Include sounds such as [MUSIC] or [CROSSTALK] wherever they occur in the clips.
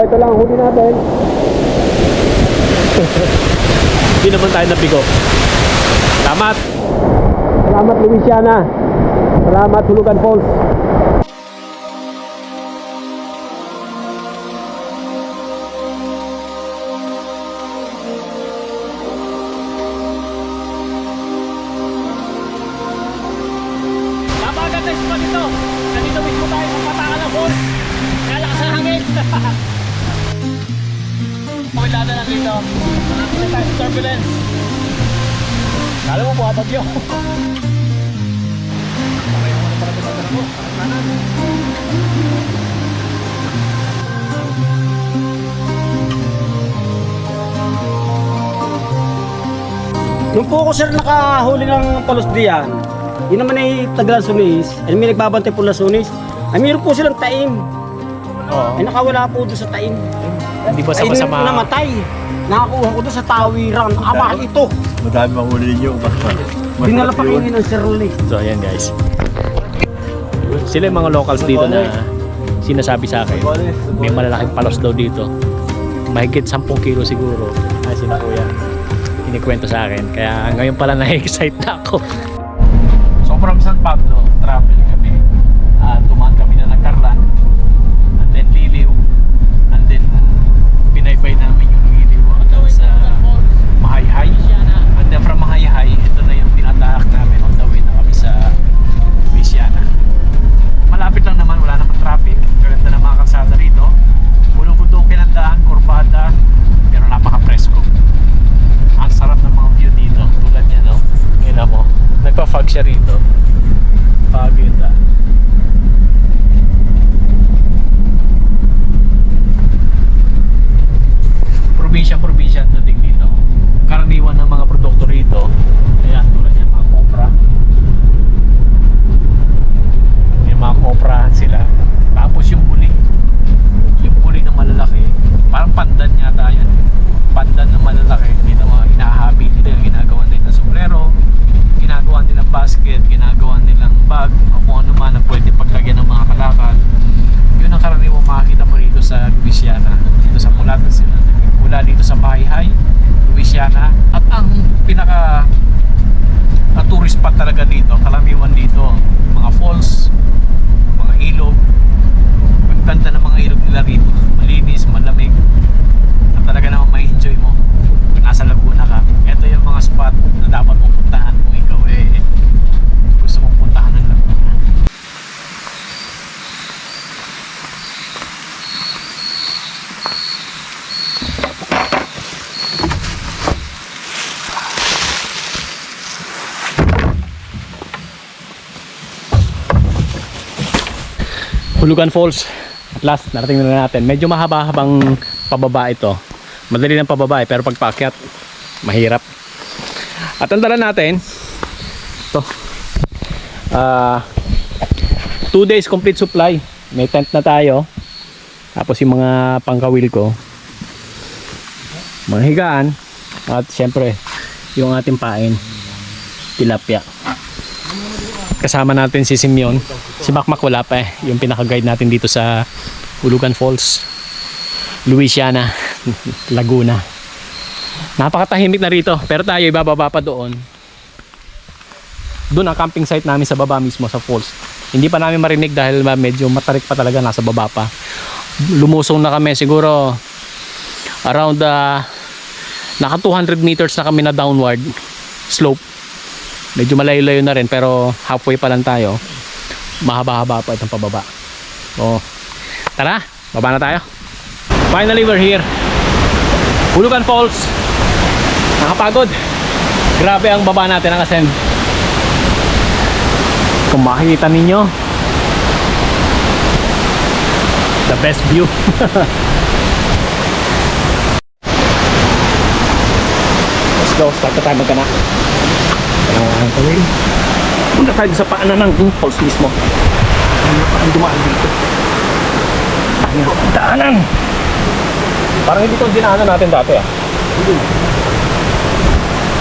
Ito lang huli natin. Hindi naman tayo nabigo. Salamat! Salamat Louisiana. Salamat Hulugan Falls. Bagyo. Okay, ano para ito sa mo? Kanan. Nung po ako sir nakahuli ng palos diyan, yun naman ay Taglan Sunis, ay may nagbabantay po na Sunis, ay mayroon po silang taim. Oo. Ay nakawala po doon sa taim. Hindi ba Ay sama-sama? namatay, nakakuha ko doon sa tawiran. Mahal ito. Madami mahuli ninyo. Mas, mas Dinala pa malaki kayo yun. ng Sir Rolly. So ayan guys. Sila yung mga locals dito na sinasabi sa akin. May malalaking palos daw dito. Mahigit 10 kilo siguro. Ay sina kuya. Kinikwento sa akin. Kaya ngayon pala [LAUGHS] na-excite na ako. Siya rito. Fog yun da. Probinsya-probinsya ang dating dito. Karaniwan ng mga produkto rito, ayan, tulad yan, mga kopra. Yung mga koprahan sila. Tapos yung buli, yung buli na malalaki, parang pandan yata yun. Pandan na malalaki, dito mga hinahabi nila, ginagawa nila ng sombrero, ginagawa nilang basket, ginagawa nilang bag, o kung ano man na pwede paglagyan ng mga kalakal. Yun ang karaniwang makikita mo rito sa Louisiana, dito sa mula, mula dito sa Mahayhay, Louisiana, at ang pinaka na tourist spot talaga dito, kalamiwan dito, mga falls, mga ilog, ang ganda ng mga ilog nila rito, malinis, malamig, at talaga naman may enjoy mo kung nasa Laguna ka. Ito yung mga spot na dapat mong puntahan kung ikaw eh gusto mong puntahan ng Laguna. Hulugan Falls. At last, narating na natin. Medyo mahaba-habang pababa ito. Madali ng pababa eh, pero pag paakyat, mahirap. At ang natin, ito. Ah, two days complete supply. May tent na tayo. Tapos yung mga pangkawil ko. Mga higaan. At syempre, yung ating pain. Tilapia kasama natin si Simeon. Si Makmak wala pa eh. Yung pinaka-guide natin dito sa Hulugan Falls. Louisiana, [LAUGHS] Laguna. Napakatahimik na rito. Pero tayo ibababa pa doon. Doon ang camping site namin sa baba mismo sa falls. Hindi pa namin marinig dahil medyo matarik pa talaga nasa baba pa. Lumusong na kami siguro around uh, naka 200 meters na kami na downward slope medyo malayo-layo na rin pero halfway pa lang tayo. Mahaba-haba pa itong pababa. So tara baba na tayo. Finally we're here. Hulugan Falls. Nakapagod. Grabe ang baba natin ang ascend kung makikita ninyo the best view. [LAUGHS] Let's go. Start na tayo magkana. kailangan ang tawin. Punta tayo sa paanan ng falls mismo. Ano pa ang dumaan dito? Ano ang daanan? Parang hindi ito ang dinaanan natin dati ah.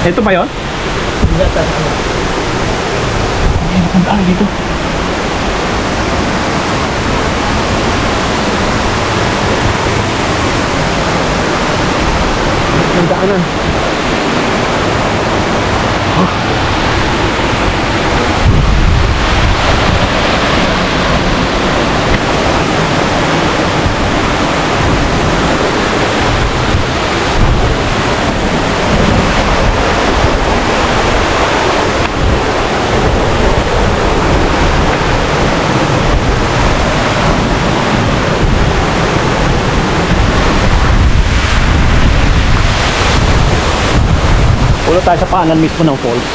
Ito ba yun? Hindi ang daanan dito. ng daanan. Ulo tayo sa paanan mismo ng falls.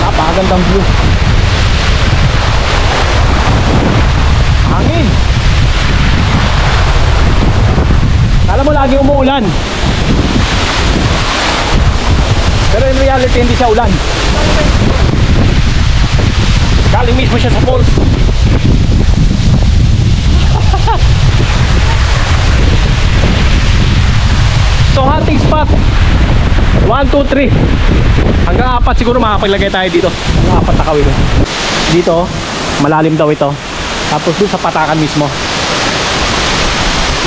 Napakagandang view. Hangin. Alam mo lagi umuulan. Pero in reality hindi siya ulan. Galing mismo siya sa falls. [LAUGHS] so hunting spot. 1, 2, 3. Hanggang apat siguro makapaglagay tayo dito. Hanggang apat na kawil. Dito, malalim daw ito. Tapos dun sa patakan mismo.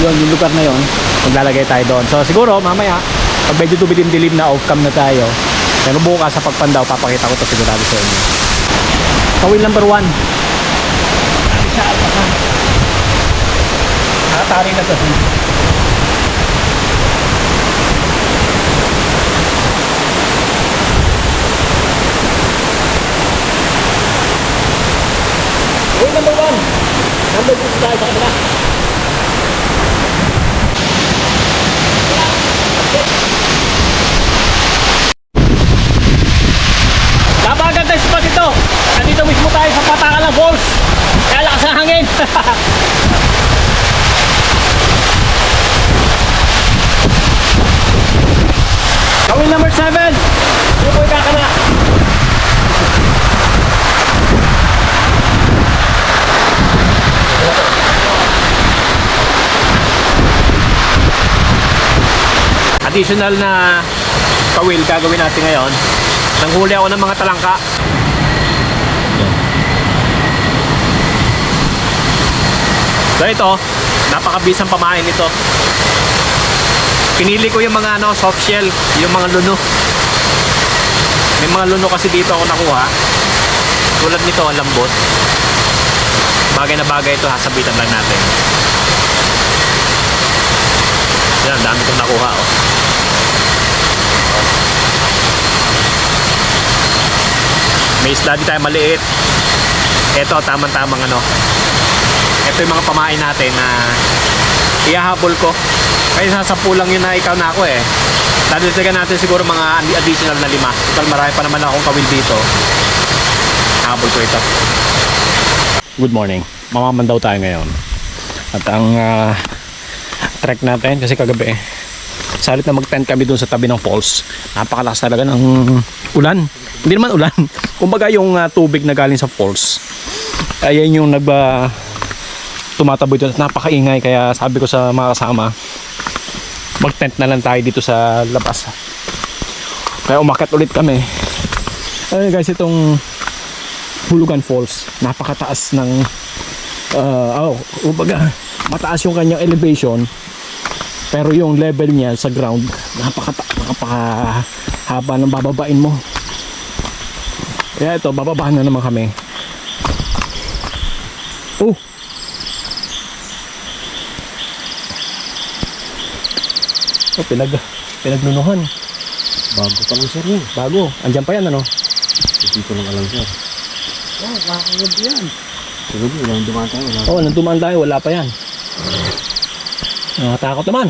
Yun, yung lugar na yon maglalagay tayo doon. So siguro mamaya, pag medyo tumilim-dilim na off cam na tayo, pero bukas sa pagpandaw, papakita ko to sigurado sa inyo. Kawil number one. Sa alpasan. Nakatari na to. Kawil number one. Number two tayo sa kanila. Napakaganda yung spot ito. Nandito mismo tayo sa Patakan ng Falls. Kaya lakas ng hangin. Gawin number 7. Hindi po ikakana. Additional na kawil gagawin natin ngayon. Nanghuli ako ng mga talangka. So ito, napakabisang pamain ito. Pinili ko yung mga ano, soft shell, yung mga luno. May mga luno kasi dito ako nakuha. Tulad nito, ang lambot. Bagay na bagay ito, hasabitan lang natin. Yan, dami kong nakuha oh. May isda di tayo maliit. Ito, tamang-tamang ano. Ito yung mga pamain natin na ihahabol ko. Kaya sasampu lang yun na ikaw na ako eh. Dadagdagan natin siguro mga additional na lima. Total marami pa naman akong kawil dito. Habol ko ito. Good morning. Mamamandaw tayo ngayon. At ang ah, trek natin kasi kagabi salit na mag-tent kami doon sa tabi ng falls. Napakalakas talaga ng ulan. Hindi naman ulan. [LAUGHS] Kumbaga yung ah, tubig na galing sa falls. Ayan yung nagba tumataboy doon. Napakaingay kaya sabi ko sa mga kasama mag-tent na lang tayo dito sa labas. Kaya umakyat ulit kami. Ayun guys, itong Hulugan Falls, napakataas ng uh, oh, kumbaga, mataas yung kanyang elevation pero yung level niya sa ground napaka napakahaba ng bababain mo kaya ito bababahan na naman kami oh oh pinag pinagnunuhan Bago pa lang sir yun. bago andyan pa yan ano Hindi ko lang alam sir. Oh, makakagod yan. Siguro wala dumaan tayo. Wala. oh nang dumaan tayo wala pa yan nakatakot naman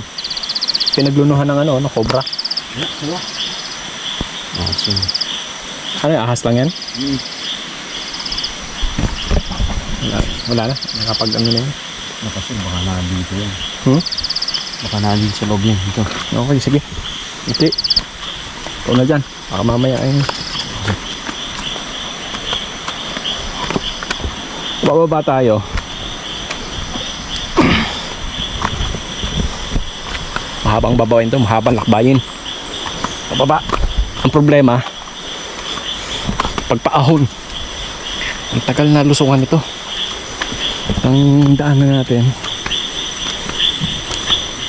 pinaglunuhan ng ano, no, cobra Ah, so. ano yung ahas lang yan wala, wala na nakapag ano na yun Nakasi, baka nandito yan. Hmm? Baka nandito sa loob yan. Ito. Okay, sige. Okay. Ikaw na dyan. Baka mamaya ay... Bababa tayo. Mahabang babawin to, mahabang lakbayin. Bababa. Ang problema, pagpaahon. Ang tagal na lusungan ito. Ang daanan natin.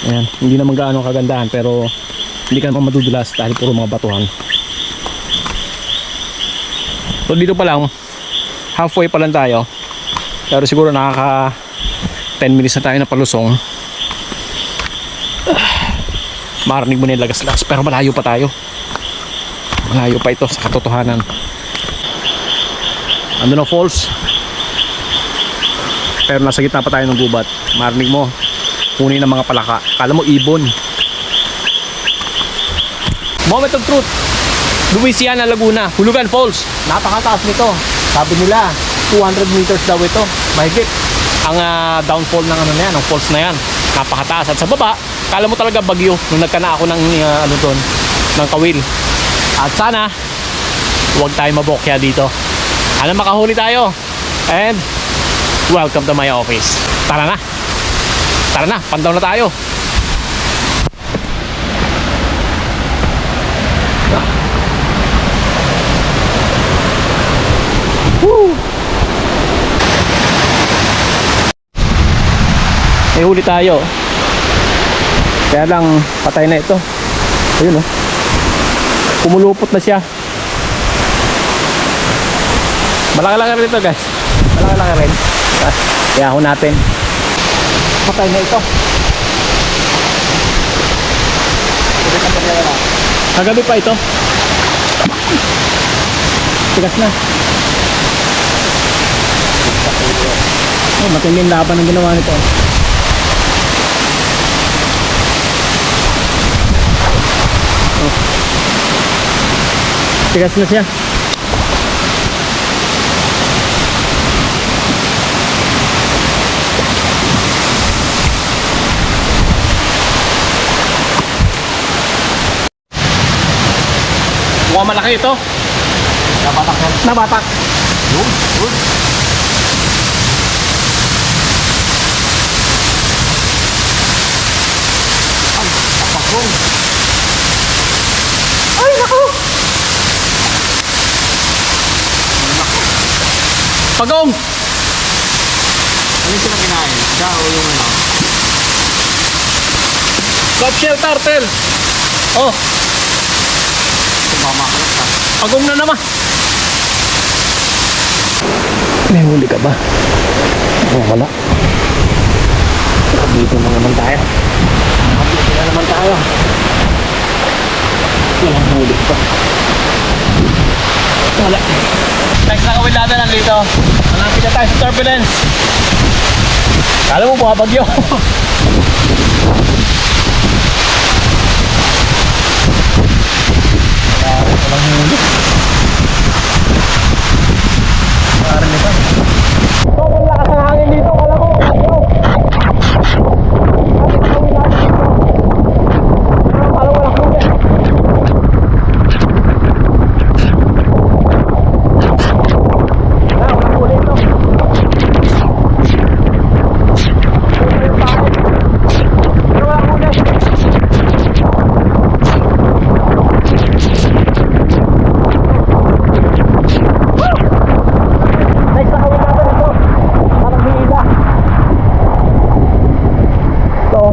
Ayan, hindi naman gaano kagandahan pero hindi ka naman madudulas dahil puro mga batuhan. So dito pa lang, halfway pa lang tayo. Pero siguro nakaka 10 minutes na tayo na palusong. Marinig mo na yung lagas-lagas pero malayo pa tayo. Malayo pa ito sa katotohanan. Ando na falls. Pero nasa gitna pa tayo ng gubat. Marinig mo, kunin ng mga palaka. Kala mo ibon. Moment of truth. Louisiana, Laguna, Hulugan Falls. Napakataas nito. Sabi nila, 200 meters daw ito. Mahigit. Ang ah, downfall ng ano na yan, ng falls na yan. Napakataas. At sa baba, kala mo talaga bagyo nung nagkana ako ng ah, ano doon, ng kawil. At sana, huwag tayo mabokya dito. Sana makahuli tayo. And, welcome to my office. Tara na. Tara na, pandaw na tayo. May huli tayo. Kaya lang, patay na ito. Ayun oh. Kumulupot na siya. Malaki-laki rin ito guys. Malaki-laki rin. Ah, Kaya ako natin. Patay na ito. Kagabi pa ito. Tigas na. Oh, matinding laban ang ginawa nito. Oh. Tigas na siya. Mukhang malaki ito. Nabatak yan. Nabatak. Yun, yun. Pagong! Ano yung sila kinain? Siya o yung ano? Softshell turtle! Oh, Tumamakalap ka. pagong na naman. May huli ka ba? Oh, wala. Dito na naman tayo. Dito na naman tayo. Walang huli pa. Wala. Thanks na kawin natin nandito. Malapit na tayo sa turbulence. Kala mo buha bagyo. [LAUGHS] Walang huli. Parang ito. Sobrang lakas ng hangin dito. Kala ko. bagyo. Parang walang huli. Wala, walang huli ito. Pero walang huli. Next na kawin natin ito. Parang hihila. Ito.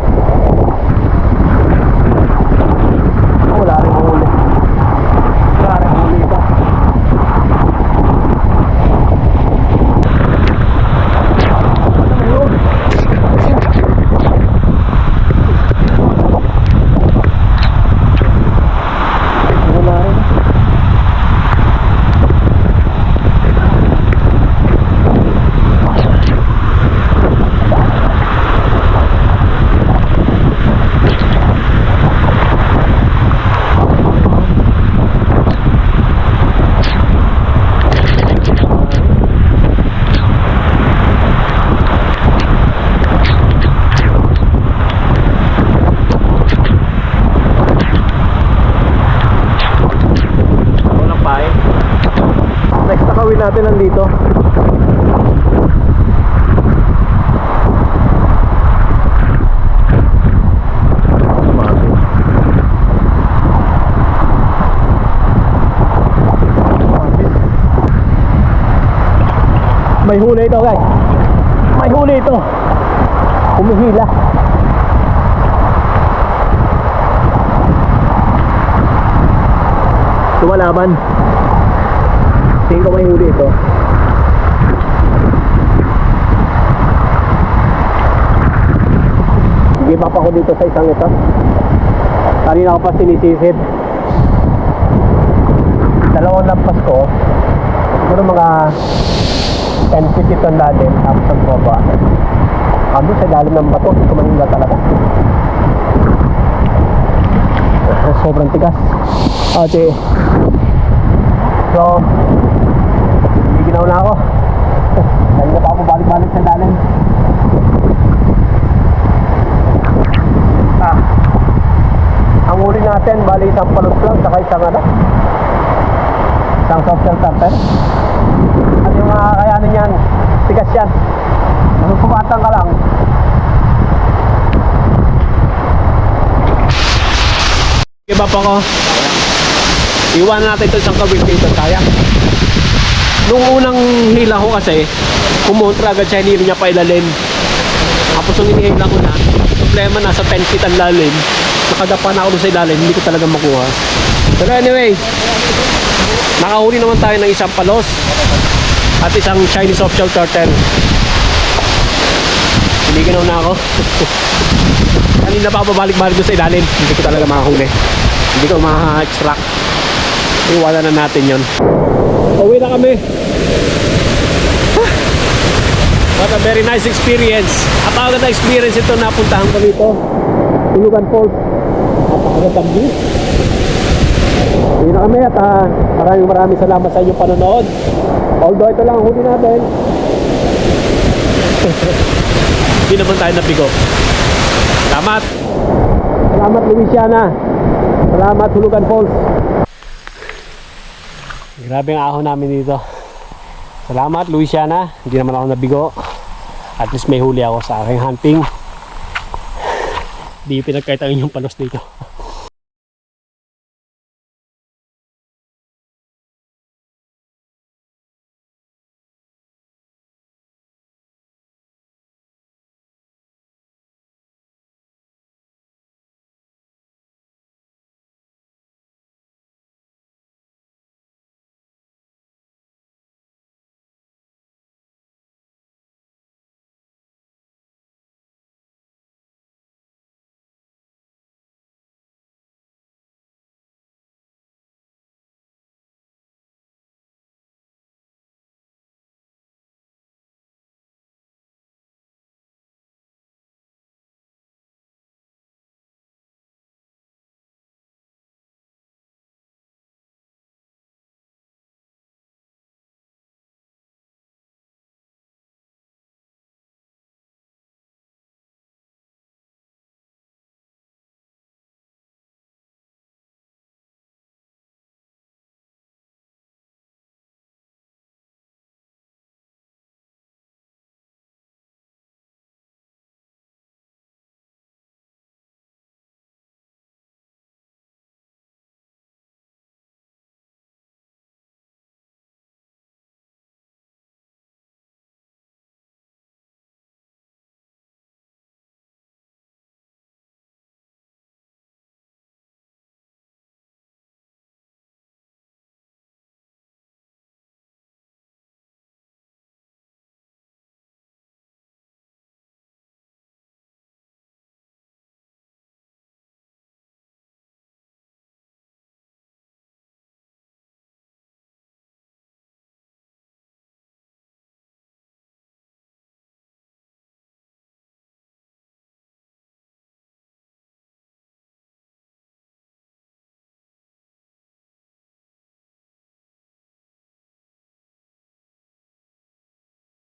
Ah, wala rin huli. Wala rin huli ito. Wala rin. Walang pain. Next na kawin natin nandito. May huli ito guys. May huli ito. Humihila. Lumalaban. Tingin ko may huli ito. Give up ako dito sa isang ito. Kanina ko pa sinisisid. Dalawang lampas ko. Siguro mga 10 feet ito ang lalim. Tapos ang baba. Ando sa lalim ng bato. Hindi ko manila talaga. Ah, Sobrang tigas. Ate. So, hindi ginaw na ako. Dahil na pa ako balik-balik sa lalim. Ah. Ang huli natin, bali isang palot lang, saka isang ano, isang soft shell starter. At yung mga kayanin yan, tigas yan. Nagpupatang ka lang. Give up ako. Iwan natin ito isang kawil dito, kaya. Nung unang hila ko kasi, kumontra agad siya, hindi niya pailalim. Tapos nung inihila ko na, problema nasa 10 feet ang lalim. Nakadapa na ako doon sa ilalim, hindi ko talaga makuha. Pero anyway, nakahuli naman tayo ng isang palos at isang Chinese offshore turtle. Hiniginaw na ako. [LAUGHS] Kanina pa ako babalik-balik doon sa ilalim, hindi ko talaga makahuli. Hindi ko ma-extract. Iwanan na natin yon. Uwi na kami. What a very nice experience. Napakaganda experience ito napuntahan ko dito. Tulugan Falls. Napakagandang view. Uwi na kami at ah, maraming maraming salamat sa inyong panonood. Although ito lang ang huli natin. Hindi naman tayo nabigo. Salamat. Salamat Louisiana. Salamat Hulugan Falls. Grabe ang ahon namin dito. Salamat Louisiana. Hindi naman ako nabigo. At least may huli ako sa aking hunting. Di pinagkaitan yung palos dito.